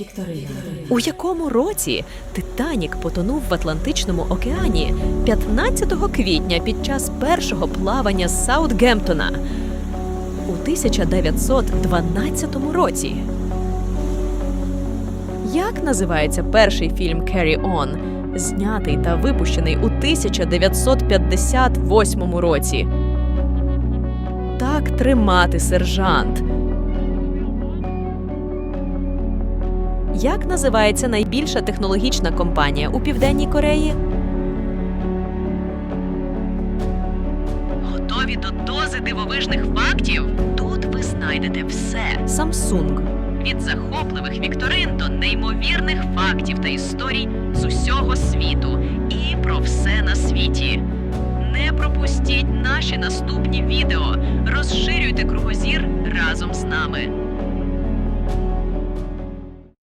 Вікторина. У якому році Титанік потонув в Атлантичному океані 15 квітня під час першого плавання Саутгемптона у 1912 році? Як називається перший фільм «Carry On», знятий та випущений у 1958 році? Так тримати сержант. Як називається найбільша технологічна компанія у Південній Кореї? Готові до дози дивовижних фактів? Тут ви знайдете все. Samsung. Від захопливих вікторин до неймовірних фактів та історій з усього світу і про все на світі. Не пропустіть наші наступні відео. Розширюйте кругозір разом з нами.